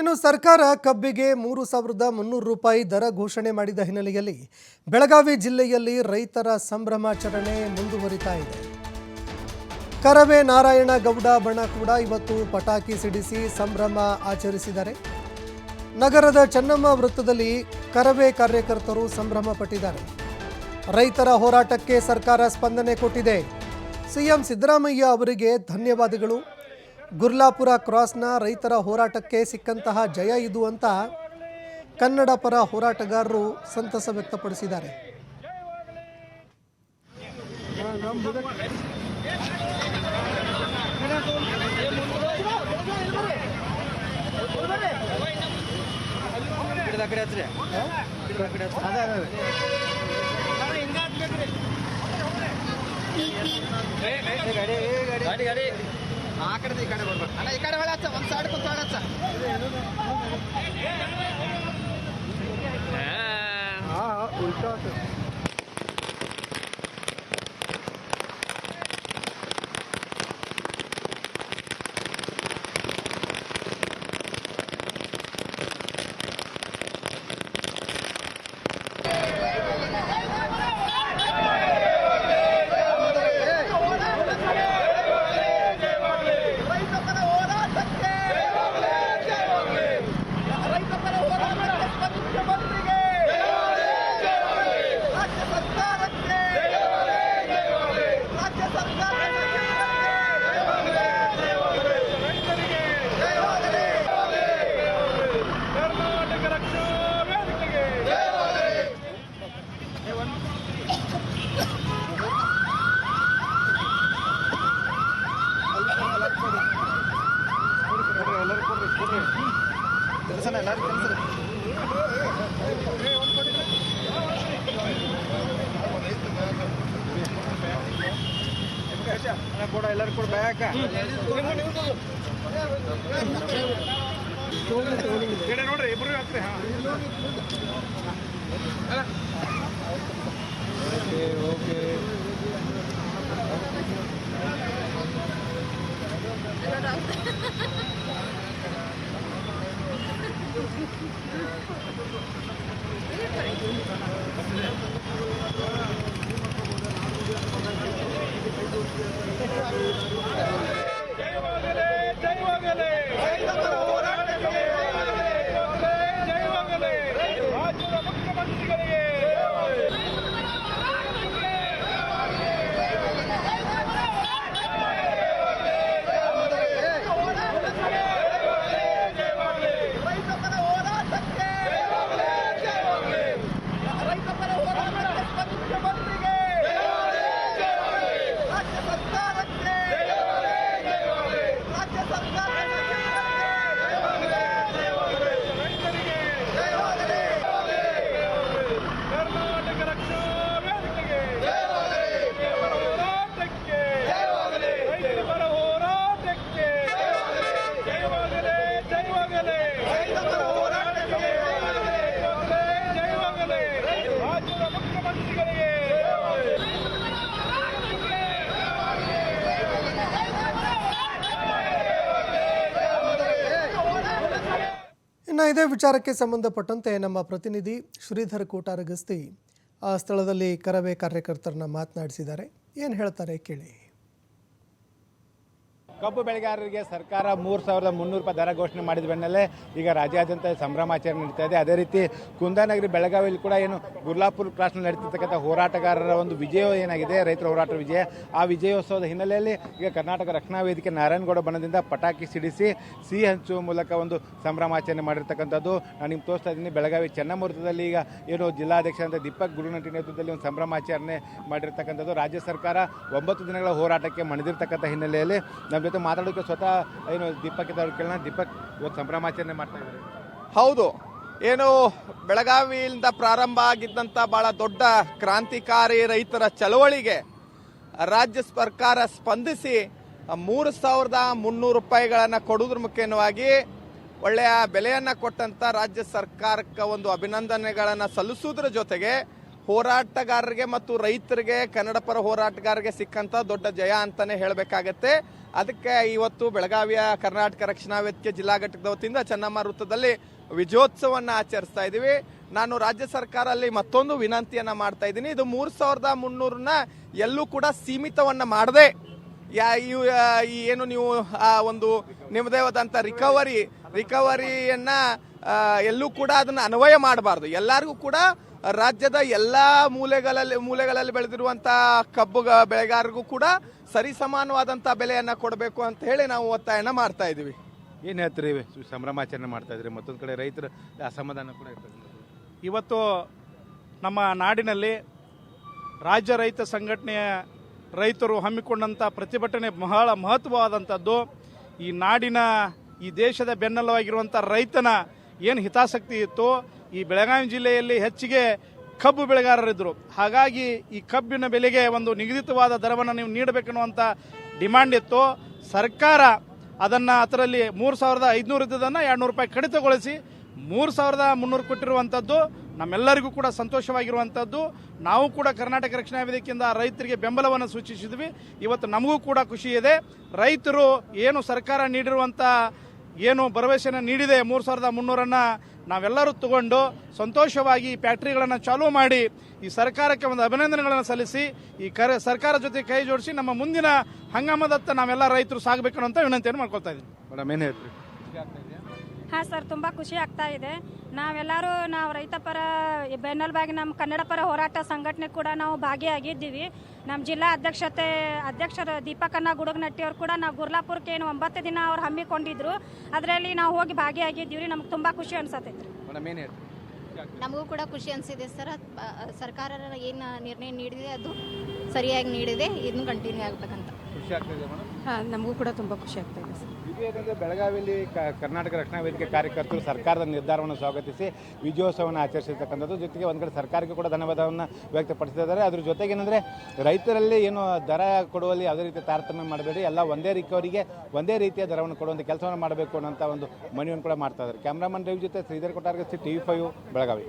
ಇನ್ನು ಸರ್ಕಾರ ಕಬ್ಬಿಗೆ ಮೂರು ಸಾವಿರದ ಮುನ್ನೂರು ರೂಪಾಯಿ ದರ ಘೋಷಣೆ ಮಾಡಿದ ಹಿನ್ನೆಲೆಯಲ್ಲಿ ಬೆಳಗಾವಿ ಜಿಲ್ಲೆಯಲ್ಲಿ ರೈತರ ಸಂಭ್ರಮಾಚರಣೆ ಮುಂದುವರಿತಾ ಇದೆ. ಕರವೇ ನಾರಾಯಣ ಗೌಡ ಬಣ ಕೂಡ ಇವತ್ತು ಪಟಾಕಿ ಸಿಡಿಸಿ ಸಂಭ್ರಮ ಆಚರಿಸಿದ್ದಾರೆ. ನಗರದ ಚೆನ್ನಮ್ಮ ವೃತ್ತದಲ್ಲಿ ಕರವೇ ಕಾರ್ಯಕರ್ತರು ಸಂಭ್ರಮ ಪಟ್ಟಿದ್ದಾರೆ. ರೈತರ ಹೋರಾಟಕ್ಕೆ ಸರ್ಕಾರ ಸ್ಪಂದನೆ ಕೊಟ್ಟಿದೆ. ಸಿಎಂ ಸಿದ್ದರಾಮಯ್ಯ ಅವರಿಗೆ ಧನ್ಯವಾದಗಳು. ಗುರ್ಲಾಪುರ ಕ್ರಾಸ್ನ ರೈತರ ಹೋರಾಟಕ್ಕೆ ಸಿಕ್ಕಂತಹ ಜಯ ಇದು ಅಂತ ಕನ್ನಡ ಪರ ಹೋರಾಟಗಾರರು ಸಂತಸ ವ್ಯಕ್ತಪಡಿಸಿದ್ದಾರೆ. ಗಾಡಿ ಆ ಕಡೆ ಈ ಕಡೆ ಬರ್ಬೇಕು. ಅಣ್ಣ ಈ ಕಡೆ ಹೊಳಚ್ಚ ಒಂದು ಸೈಡ್ ಕುಂತ ಹೊಳಚ್ಚ ಪರ ಹೋರಾಟಕ್ಕೆ ರೈತ ಪರ ಹೋರಾಟಕ್ಕೆ ಮುಖ್ಯಮಂತ್ರಿಗೆ ರಾಜ್ಯ ಸರ್ಕಾರಕ್ಕೆ ರಾಜ್ಯ ಸರ್ಕಾರಕ್ಕೆ ಜಯವಾಗಲಿ ಕರ್ನಾಟಕ ರಕ್ಷಣಾ ವೇದಿಕೆಗೆ ಕೆಲಸನ ಎಲ್ಲರೂ ಕೆಲಸ ಕೂಡ ಎಲ್ಲರೂ ಕೂಡ ಬ್ಯಾಕ. ನೋಡ್ರಿ ಇಬ್ರು ಹಾಕ್ರಿ ಹಾ ಜಯವಾಗಲೇ ಜಯವಾಗಲೇ ರೈತ ಪರ ಹೋರಾಟಕ್ಕೆ ಜಯವಾಗಲೇ ರಾಜ್ಯದ ಮುಖ್ಯಮಂತ್ರಿಗಳಿಗೆ ರೈತ ಪರ ಹೋರಾಟಕ್ಕೆ ರೈತ ಪರ ಹೋರಾಟಕ್ಕೆ ಮುಖ್ಯಮಂತ್ರಿಗೆ ರಾಜ್ಯ ಸರ್ಕಾರಕ್ಕೆ ರಾಜ್ಯ ಸರ್ಕಾರಕ್ಕೆ ಜಯವಾಗಲಿ ಕರ್ನಾಟಕ ರಕ್ಷಣಾ ವೇದಿಕೆಗೆ ರೈತರ ಹೋರಾಟಕ್ಕೆ ರೈತರ ಪರ ಹೋರಾಟಕ್ಕೆ ಜಯವಾಗಲೇ ಜಯವಾಗಲೇ ರೈತ ಪರ ಹೋರಾಟಕ್ಕೆ ಜಯವಾಗಲೇ ರಾಜ್ಯದ ಮುಖ್ಯಮಂತ್ರಿಗಳಿಗೆ ಇನ್ನು ಇದೇ ವಿಚಾರಕ್ಕೆ ಸಂಬಂಧಪಟ್ಟಂತೆ ನಮ್ಮ ಪ್ರತಿನಿಧಿ ಶ್ರೀಧರ್ ಕೋಟಾರಗಸ್ತಿ ಆ ಸ್ಥಳದಲ್ಲಿ ಕರವೇ ಕಾರ್ಯಕರ್ತರನ್ನ ಮಾತನಾಡಿಸಿದ್ದಾರೆ. ಏನು ಹೇಳ್ತಾರೆ ಕೇಳಿ. ಕಬ್ಬು ಬೆಳೆಗಾರರಿಗೆ ಸರ್ಕಾರ ಮೂರು ಸಾವಿರದ ಮುನ್ನೂರು ರೂಪಾಯಿ ದರ ಘೋಷಣೆ ಮಾಡಿದ ಬೆನ್ನಲ್ಲೇ ಈಗ ರಾಜ್ಯಾದ್ಯಂತ ಸಂಭ್ರಮಾಚರಣೆ ನಡೀತಾ ಇದೆ ಅದೇ ರೀತಿ ಕುಂದಾನಗರಿ ಬೆಳಗಾವಿಯಲ್ಲಿ ಕೂಡ ಏನು ಗುರ್ಲಾಪುರ್ ಕ್ರಾಸ್ನಲ್ಲಿ ನಡೀತಿರ್ತಕ್ಕಂಥ ಹೋರಾಟಗಾರರ ಒಂದು ವಿಜಯ ಏನಾಗಿದೆ? ರೈತರ ಹೋರಾಟ ವಿಜಯ. ಆ ವಿಜಯೋತ್ಸವದ ಹಿನ್ನೆಲೆಯಲ್ಲಿ ಈಗ ಕರ್ನಾಟಕ ರಕ್ಷಣಾ ವೇದಿಕೆ ನಾರಾಯಣಗೌಡ ಬಣದಿಂದ ಪಟಾಕಿ ಸಿಡಿಸಿ ಸಿಹಿ ಹಂಚುವ ಮೂಲಕ ಒಂದು ಸಂಭ್ರಮಾಚರಣೆ ಮಾಡಿರ್ತಕ್ಕಂಥದ್ದು. ನಾನು ನಿಮ್ಗೆ ತೋರಿಸ್ತಾ ಇದ್ದೀನಿ, ಬೆಳಗಾವಿ ಚೆನ್ನಮೂರ್ತದಲ್ಲಿ ಈಗ ಏನು ಜಿಲ್ಲಾಧ್ಯಕ್ಷ ಅಂತ ದೀಪಕ್ ಗುರುನಟಿ ನೇತೃತ್ವದಲ್ಲಿ ಒಂದು ಸಂಭ್ರಮಾಚರಣೆ ಮಾಡಿರ್ತಕ್ಕಂಥದ್ದು. ರಾಜ್ಯ ಸರ್ಕಾರ ಒಂಬತ್ತು ದಿನಗಳ ಹೋರಾಟಕ್ಕೆ ಮಣಿದಿರ್ತಕ್ಕಂಥ ಹಿನ್ನೆಲೆಯಲ್ಲಿ ನಮ್ಮ ಜೊತೆ ಮಾತಾಡೋಕ್ಕೆ ಸ್ವತಃ ಏನು ದೀಪಕ್ ಇದ್ದವ್ರು ಕೇಳೋಣ. ದೀಪಕ್, ಇವತ್ತು ಸಂಭ್ರಮಾಚರಣೆ ಮಾಡ್ತಾ ಇದ್ದಾರೆ. ಹೌದು. ಏನು ಬೆಳಗಾವಿಯಿಂದ ಪ್ರಾರಂಭ ಆಗಿದ್ದಂಥ ಭಾಳ ದೊಡ್ಡ ಕ್ರಾಂತಿಕಾರಿ ರೈತರ ಚಳವಳಿಗೆ ರಾಜ್ಯ ಸರ್ಕಾರ ಸ್ಪಂದಿಸಿ ಮೂರು ಸಾವಿರದ ಮುನ್ನೂರು ರೂಪಾಯಿಗಳನ್ನು ಕೊಡೋದ್ರ ಮುಖ್ಯವಾಗಿ ಒಳ್ಳೆಯ ಬೆಲೆಯನ್ನು ಕೊಟ್ಟಂಥ ರಾಜ್ಯ ಸರ್ಕಾರಕ್ಕೆ ಒಂದು ಅಭಿನಂದನೆಗಳನ್ನು ಸಲ್ಲಿಸುವುದರ ಜೊತೆಗೆ ಹೋರಾಟಗಾರರಿಗೆ ಮತ್ತು ರೈತರಿಗೆ, ಕನ್ನಡ ಪರ ಹೋರಾಟಗಾರರಿಗೆ ಸಿಕ್ಕಂತ ದೊಡ್ಡ ಜಯ ಅಂತಾನೆ ಹೇಳಬೇಕಾಗತ್ತೆ. ಅದಕ್ಕೆ ಇವತ್ತು ಬೆಳಗಾವಿಯ ಕರ್ನಾಟಕ ರಕ್ಷಣಾ ವೇದಿಕೆ ಜಿಲ್ಲಾ ಘಟಕದ ವತಿಯಿಂದ ಚೆನ್ನಮ್ಮ ವೃತ್ತದಲ್ಲಿ ವಿಜಯೋತ್ಸವವನ್ನು ಆಚರಿಸ್ತಾ ಇದ್ದೀವಿ. ನಾನು ರಾಜ್ಯ ಸರ್ಕಾರ ಅಲ್ಲಿ ಮತ್ತೊಂದು ವಿನಂತಿಯನ್ನ ಮಾಡ್ತಾ ಇದ್ದೀನಿ. ಇದು ಮೂರು ಸಾವಿರದ ಮುನ್ನೂರನ್ನ ಎಲ್ಲೂ ಕೂಡ ಸೀಮಿತವನ್ನ ಮಾಡದೆ, ಯಾ ಏನು ನೀವು, ಆ, ಒಂದು ನಿಮ್ಮದೇ ಆದಂತ ರಿಕವರಿ, ರಿಕವರಿಯನ್ನ ಎಲ್ಲೂ ಕೂಡ ಅದನ್ನ ಅನ್ವಯ ಮಾಡಬಾರ್ದು. ಎಲ್ಲರಿಗೂ ಕೂಡ ರಾಜ್ಯದ ಎಲ್ಲ ಮೂಲೆಗಳಲ್ಲಿ ಮೂಲೆಗಳಲ್ಲಿ ಬೆಳೆದಿರುವಂತ ಕಬ್ಬು ಬೆಳೆಗಾರರಿಗೂ ಕೂಡ ಸರಿ ಸಮಾನವಾದಂತ ಬೆಲೆಯನ್ನ ಕೊಡಬೇಕು ಅಂತ ಹೇಳಿ ನಾವು ಒತ್ತಾಯನ ಮಾಡ್ತಾ ಇದೀವಿ ಏನು ಹೇಳ್ತೀರಿ? ಸಂಭ್ರಮಾಚರಣೆ ಮಾಡ್ತಾ ಇದ್ರಿ ಮತ್ತೊಂದು ಕಡೆ ರೈತರ ಅಸಮಾಧಾನ ಕೂಡ ಇರ್ತದೆ ಇವತ್ತು ನಮ್ಮ ನಾಡಿನಲ್ಲಿ ರಾಜ್ಯ ರೈತ ಸಂಘಟನೆಯ ರೈತರು ಹಮ್ಮಿಕೊಂಡಂಥ ಪ್ರತಿಭಟನೆ ಬಹಳ ಮಹತ್ವವಾದಂಥದ್ದು. ಈ ನಾಡಿನ, ಈ ದೇಶದ ಬೆನ್ನೆಲುವಾಗಿರುವಂಥ ರೈತನ ಏನು ಹಿತಾಸಕ್ತಿ ಇತ್ತು ಈ ಬೆಳಗಾವಿ ಜಿಲ್ಲೆಯಲ್ಲಿ ಹೆಚ್ಚಿಗೆ ಕಬ್ಬು ಬೆಳೆಗಾರರಿದ್ದರು. ಹಾಗಾಗಿ ಈ ಕಬ್ಬಿನ ಬೆಲೆಗೆ ಒಂದು ನಿಗದಿತವಾದ ದರವನ್ನು ನೀವು ನೀಡಬೇಕನ್ನುವಂಥ ಡಿಮ್ಯಾಂಡ್ ಇತ್ತು. ಸರ್ಕಾರ ಅದನ್ನು ಅದರಲ್ಲಿ ಮೂರು ಸಾವಿರದ ಐದುನೂರು ಇದ್ದದನ್ನು ಎರಡು ನೂರು ರೂಪಾಯಿ ಕಡಿತಗೊಳಿಸಿ ಮೂರು ಸಾವಿರದ ಮುನ್ನೂರು ಕೊಟ್ಟಿರುವಂಥದ್ದು ನಮ್ಮೆಲ್ಲರಿಗೂ ಕೂಡ ಸಂತೋಷವಾಗಿರುವಂಥದ್ದು ನಾವು ಕೂಡ ಕರ್ನಾಟಕ ರಕ್ಷಣಾ ವೇದಿಕೆಯಿಂದ ರೈತರಿಗೆ ಬೆಂಬಲವನ್ನು ಸೂಚಿಸಿದ್ವಿ. ಇವತ್ತು ನಮಗೂ ಕೂಡ ಖುಷಿ ಇದೆ. ರೈತರು ಏನು ಸರ್ಕಾರ ನೀಡಿರುವಂಥ ಏನು ಭರವಸೆಯನ್ನು ನೀಡಿದೆ ಮೂರು ಸಾವಿರದ ಮುನ್ನೂರನ್ನು ನಾವೆಲ್ಲರೂ ತಗೊಂಡು ಸಂತೋಷವಾಗಿ ಈ ಫ್ಯಾಕ್ಟ್ರಿಗಳನ್ನು ಚಾಲೂ ಮಾಡಿ ಈ ಸರ್ಕಾರಕ್ಕೆ ಒಂದು ಅಭಿನಂದನೆಗಳನ್ನು ಸಲ್ಲಿಸಿ ಈ ಕರೆ ಸರ್ಕಾರ ಜೊತೆ ಕೈ ಜೋಡಿಸಿ ನಮ್ಮ ಮುಂದಿನ ಹಂಗಾಮದತ್ತ ನಾವೆಲ್ಲ ರೈತರು ಸಾಗಬೇಕು ಅಂತ ವಿನಂತಿಯನ್ನು ಮಾಡ್ಕೊಳ್ತಾ ಇದ್ದೀನಿ. ಮೇಡಮ್, ಏನು ಹೇಳ್ತೀರಿ? ಹಾಂ ಸರ್ ತುಂಬ ಖುಷಿ ಆಗ್ತಾ ಇದೆ. ನಾವೆಲ್ಲರೂ ನಾವು ರೈತ ಪರ ಬೆನ್ನೆಲುಬಾಗಿ ನಮ್ಮ ಕನ್ನಡ ಪರ ಹೋರಾಟ ಸಂಘಟನೆ ಕೂಡ ನಾವು ಭಾಗಿಯಾಗಿದ್ದೀವಿ. ನಮ್ಮ ಜಿಲ್ಲಾ ಅಧ್ಯಕ್ಷತೆ ಅಧ್ಯಕ್ಷರು ದೀಪಕನ್ನ ಗುಡುಗನಟ್ಟಿ ಅವ್ರು ಕೂಡ ನಾವು ಗುರ್ಲಾಪುರಕ್ಕೆ ಏನು ಒಂಬತ್ತು ದಿನ ಅವ್ರು ಹಮ್ಮಿಕೊಂಡಿದ್ರು. ಅದರಲ್ಲಿ ನಾವು ಹೋಗಿ ಭಾಗಿಯಾಗಿದ್ದೀವಿ ರೀ ನಮ್ಗೆ ತುಂಬ ಖುಷಿ ಅನ್ಸತ್ತೈತ್ರಿ. ಮೇಡಮ್ ನಮಗೂ ಕೂಡ ಖುಷಿ ಅನಿಸಿದೆ ಸರ್. ಸರ್ಕಾರ ಏನು ನಿರ್ಣಯ ನೀಡಿದೆ ಅದು ಸರಿಯಾಗಿ ನೀಡಿದೆ. ಇದನ್ನು ಕಂಟಿನ್ಯೂ ಆಗಬೇಕಂತ. ಖುಷಿ ಆಗ್ತದೆ ಮೇಡಮ್? ಹಾಂ ನಮಗೂ ಕೂಡ ತುಂಬ ಖುಷಿ ಆಗ್ತಾ ಇದೆ ಸರ್. ಏನಂದ್ರೆ ಬೆಳಗಾವಿಯಲ್ಲಿ ಕರ್ನಾಟಕ ರಕ್ಷಣಾ ವೇದಿಕೆ ಕಾರ್ಯಕರ್ತರು ಸರ್ಕಾರದ ನಿರ್ಧಾರವನ್ನು ಸ್ವಾಗತಿಸಿ ವಿಜಯೋತ್ಸವವನ್ನು ಆಚರಿಸಿರ್ತಕ್ಕಂಥದ್ದು. ಜೊತೆಗೆ ಒಂದು ಕಡೆ ಸರ್ಕಾರಕ್ಕೆ ಕೂಡ ಧನ್ಯವಾದವನ್ನು ವ್ಯಕ್ತಪಡಿಸಿದ್ದಾರೆ. ಅದ್ರ ಜೊತೆಗೆ ಏನಂದರೆ ರೈತರಲ್ಲಿ ಏನು ದರ ಕೊಡುವಲ್ಲಿ ಯಾವುದೇ ರೀತಿ ತಾರತಮ್ಯ ಮಾಡಬೇಡಿ. ಎಲ್ಲ ಒಂದೇ ರಿಕವರಿಗೆ ಒಂದೇ ರೀತಿಯ ದರವನ್ನು ಕೊಡುವಂಥ ಕೆಲಸವನ್ನು ಮಾಡಬೇಕು ಅನ್ನೋಂಥ ಒಂದು ಮನವಿಯನ್ನು ಕೂಡ ಮಾಡ್ತಾ ಇದ್ದಾರೆ. ಕ್ಯಾಮ್ರಾಮನ್ ರವಿ ಜೊತೆ Sridhar Kottargasti T V five, Belagavi.